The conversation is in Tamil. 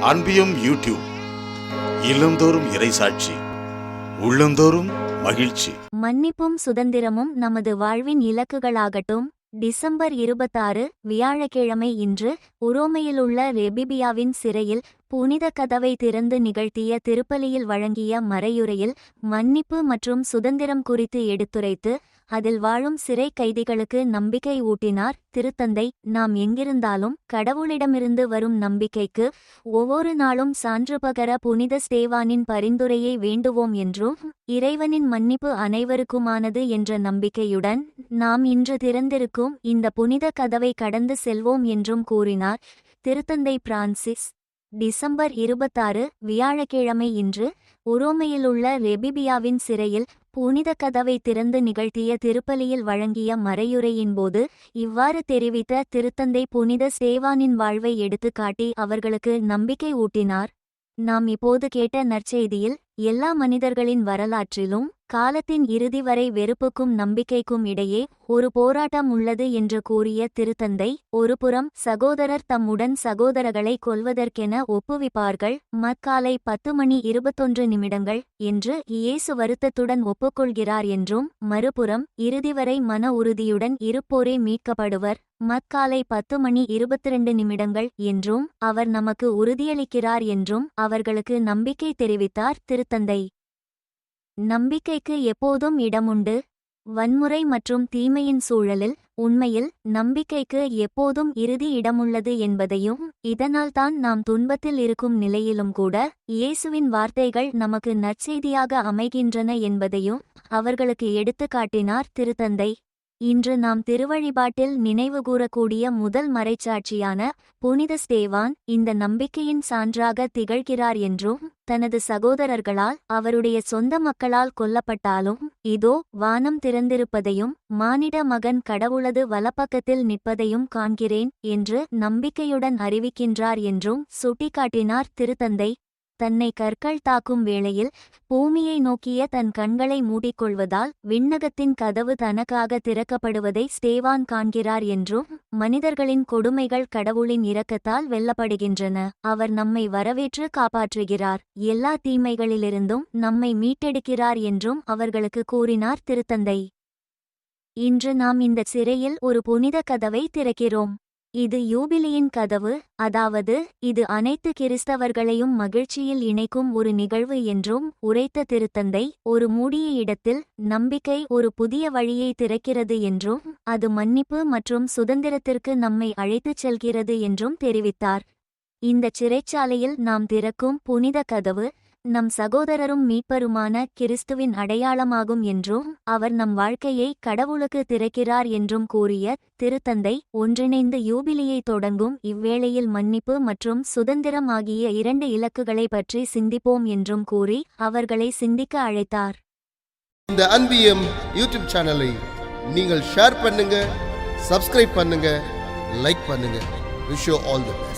அன்பியும் யூடியூப் இல்லந்தோறும் இறைசாட்சி உள்ளந்தோறும் மகிழ்ச்சி. மன்னிப்பும் சுதந்திரமும் நமது வாழ்வின் இலக்குகளாகட்டும். டிசம்பர் இருபத்தாறு வியாழக்கிழமை இன்று உரோமையிலுள்ள ரெபிபியாவின் சிறையில் புனித கதவை திறந்து நிகழ்த்திய திருப்பலியில் வழங்கிய மறையுரையில் மன்னிப்பு மற்றும் சுதந்திரம் குறித்து எடுத்துரைத்து அதில் வாழும் சிறை கைதிகளுக்கு நம்பிக்கை ஊட்டினார் திருத்தந்தை. நாம் எங்கிருந்தாலும் கடவுளிடமிருந்து வரும் நம்பிக்கைக்கு ஒவ்வொரு நாளும் சான்று பகர புனித ஸ்தேவானின் பரிந்துரையை வேண்டுவோம் என்றும் இறைவனின் மன்னிப்பு அனைவருக்குமானது என்ற நம்பிக்கையுடன் நாம் இன்று திறந்திருக்கும் இந்த புனித கதவை கடந்து செல்வோம் என்றும் கூறினார் திருத்தந்தை பிரான்சிஸ். டிசம்பர் இருபத்தாறு வியாழக்கிழமை இன்று உரோமையிலுள்ள ரெபிபியாவின் சிறையில் புனித கதவை திறந்து நிகழ்த்திய திருப்பலியில் வழங்கிய மறையுரையின்போது இவ்வாறு தெரிவித்த திருத்தந்தை புனித சேவானின் வாழ்வை எடுத்துக்காட்டி அவர்களுக்கு நம்பிக்கை ஊட்டினார். நாம் இப்போது கேட்ட நற்செய்தியில் எல்லா மனிதர்களின் வரலாற்றிலும் காலத்தின் இறுதி வரை வெறுப்புக்கும் நம்பிக்கைக்கும் இடையே ஒரு போராட்டம் உள்ளது என்று கூறிய திருத்தந்தை ஒருபுறம் சகோதரர் தம்முடன் சகோதரர்களை கொல்வதற்கென ஒப்புவிப்பார்கள். மக்காலை பத்து மணி இருபத்தொன்று நிமிடங்கள் என்று இயேசு வருத்தத்துடன் ஒப்புக்கொள்கிறார் என்றும் மறுபுறம் இறுதி வரை மன உறுதியுடன் இருப்போரே மீட்கப்படுவர். மக்காலை பத்து மணி இருபத்திரண்டு நிமிடங்கள் என்றும் அவர் நமக்கு உறுதியளிக்கிறார் என்றும் அவர்களுக்கு நம்பிக்கை தெரிவித்தார் திருத்தந்தை. நம்பிக்கைக்கு எப்போதும் இடமுண்டு. வன்முறை மற்றும் தீமையின் சூழலில் உண்மையில் நம்பிக்கைக்கு எப்போதும் இறுதி இடமுள்ளது என்பதையும் இதனால்தான் நாம் துன்பத்தில் இருக்கும் நிலையிலும் கூட இயேசுவின் வார்த்தைகள் நமக்கு நற்செய்தியாக அமைகின்றன என்பதையும் அவர்களுக்கு எடுத்துக்காட்டினார் திருத்தந்தை. இன்று நாம் திருவழிபாட்டில் நினைவுகூரக்கூடிய முதல் மறைச்சாட்சியான புனித ஸ்தேவான் இந்த நம்பிக்கையின் சான்றாக திகழ்கிறார் என்றும் தனது சகோதரர்களால் அவருடைய சொந்த மக்களால் கொல்லப்பட்டாலும் இதோ வானம் திறந்திருப்பதையும் மானிட மகன் கடவுளது வலப்பக்கத்தில் நிற்பதையும் காண்கிறேன் என்று நம்பிக்கையுடன் அறிவிக்கின்றார் என்றும் சுட்டிக்காட்டினார் திருத்தந்தை தன்னை கற்கள் தாக்கும் வேளையில் பூமியை நோக்கிய தன் கண்களை மூடிக்கொள்வதால் விண்ணகத்தின் கதவு தனக்காக திறக்கப்படுவதை ஸ்டேவான் காண்கிறார் என்றும் மனிதர்களின் கொடுமைகள் கடவுளின் இரக்கத்தால் வெல்லப்படுகின்றன. அவர் நம்மை வரவேற்று காப்பாற்றுகிறார். எல்லா தீமைகளிலிருந்தும் நம்மை மீட்டெடுக்கிறார் என்றும் அவர்களுக்கு கூறினார் திருத்தந்தை. இன்று நாம் இந்த சிறையில் ஒரு புனித கதவை திறக்கிறோம். இது யூபிலியின் கதவு அதாவது இது அனைத்து கிறிஸ்தவர்களையும் மகிழ்ச்சியில் இணைக்கும் ஒரு நிகழ்வு என்றும் உரைத்த திருத்தந்தை ஒரு மூடிய இடத்தில் நம்பிக்கை ஒரு புதிய வழியை திறக்கிறது என்றும் அது மன்னிப்பு மற்றும் சுதந்திரத்திற்கு நம்மை அழைத்துச் செல்கிறது என்றும் தெரிவித்தார். இந்த சிறைச்சாலையில் நாம் திறக்கும் புனித கதவு நம் சகோதரரும் மீட்பருமான கிறிஸ்துவின் அடையாளமாகும் என்றும் அவர் நம் வாழ்க்கையை கடவுளுக்கு திறக்கிறார் என்றும் கூறிய திருத்தந்தை ஒன்றிணைந்து யூபிலியை தொடங்கும் இவ்வேளையில் மன்னிப்பு மற்றும் சுதந்திரம் ஆகிய இரண்டு இலக்குகளை பற்றி சிந்திப்போம் என்றும் கூறி அவர்களை சிந்திக்க அழைத்தார். இந்த அன்பியம் யூடியூப் சேனலை நீங்கள் ஷேர் பண்ணுங்க சப்ஸ்கிரைப் பண்ணுங்க லைக் பண்ணுங்க. Wish all the best